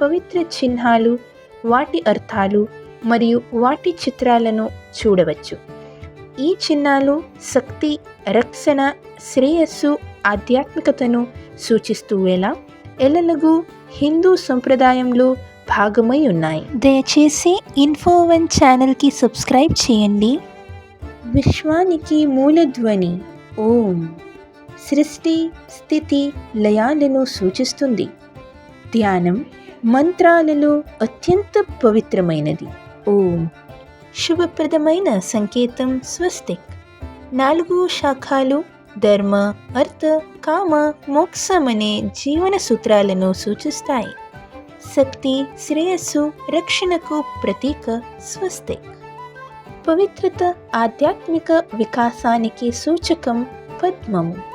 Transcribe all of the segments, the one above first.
పవిత్ర చిహ్నాలు వాటి అర్థాలు మరియు వాటి చిత్రాలను చూడవచ్చు. ఈ చిహ్నాలు శక్తి రక్షణ శ్రేయస్సు ఆధ్యాత్మికతను సూచిస్తూ వేళ ఎల్లలగు హిందూ సంప్రదాయంలో భాగమై ఉన్నాయి. దయచేసి ఇన్ఫో వన్ ఛానల్కి సబ్స్క్రైబ్ చేయండి. విశ్వానికి మూలధ్వని ఓం. సృష్టి స్థితి లయాలను సూచిస్తుంది. ధ్యానం మంత్రాలలో అత్యంత పవిత్రమైనది. ఓం. శుభప్రదమైన సంకేతం స్వస్తిక్. నాలుగు శాఖలు ధర్మ అర్థ కామ మోక్షం అనే జీవన సూత్రాలను సూచిస్తాయి. శక్తి శ్రేయస్సు రక్షణకు ప్రతీక స్వస్తిక్. పవిత్రత ఆధ్యాత్మిక వికాసానికి సూచకం పద్మము.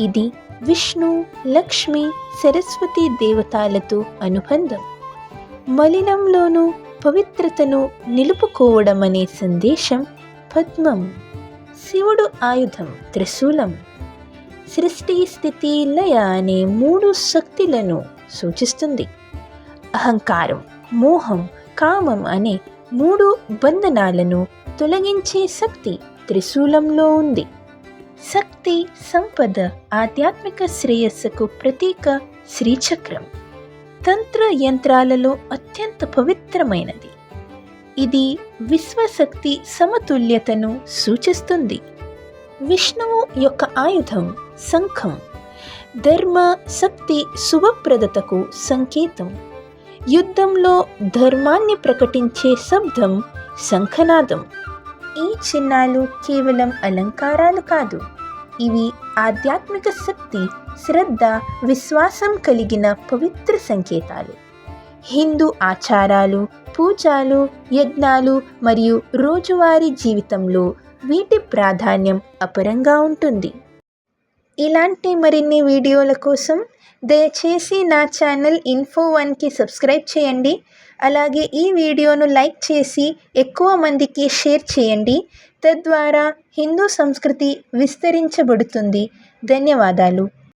ఇది విష్ణు లక్ష్మి సరస్వతి దేవతలతో అనుబంధం. మలినంలోనూ పవిత్రతను నిలుపుకోవడం అనే సందేశం పద్మం. శివుడు ఆయుధం త్రిశూలం. సృష్టి స్థితి లయ అనే మూడు శక్తులను సూచిస్తుంది. అహంకారం మోహం కామం అనే మూడు బంధనాలను తొలగించే శక్తి త్రిశూలంలో ఉంది. శక్తి సంపద ఆధ్యాత్మిక శ్రేయస్సుకు ప్రతీక శ్రీచక్రం. తంత్ర యంత్రాలలో అత్యంత పవిత్రమైనది. ఇది విశ్వశక్తి సమతుల్యతను సూచిస్తుంది. విష్ణువు యొక్క ఆయుధం శంఖం ధర్మ శక్తి శుభప్రదతకు సంకేతం. యుద్ధంలో ధర్మాన్ని ప్రకటించే శబ్దం శంఖనాదం. ఈ చిహ్నాలు కేవలం అలంకారాలు కాదు ఇవి ఆధ్యాత్మిక శక్తి శ్రద్ధ విశ్వాసం కలిగిన పవిత్ర సంకేతాలు. హిందూ ఆచారాలు పూజలు యజ్ఞాలు మరియు రోజువారీ జీవితంలో వీటి ప్రాధాన్యం అపరంగా ఉంటుంది. ఇలాంటి మరిన్ని వీడియోల కోసం దయచేసి నా ఛానల్ ఇన్ఫో వన్కి సబ్స్క్రైబ్ చేయండి. అలాగే ఈ వీడియోను లైక్ చేసి ఎక్కువ మందికి షేర్ చేయండి. తద్వారా హిందూ సంస్కృతి విస్తరించబడుతుంది. ధన్యవాదాలు.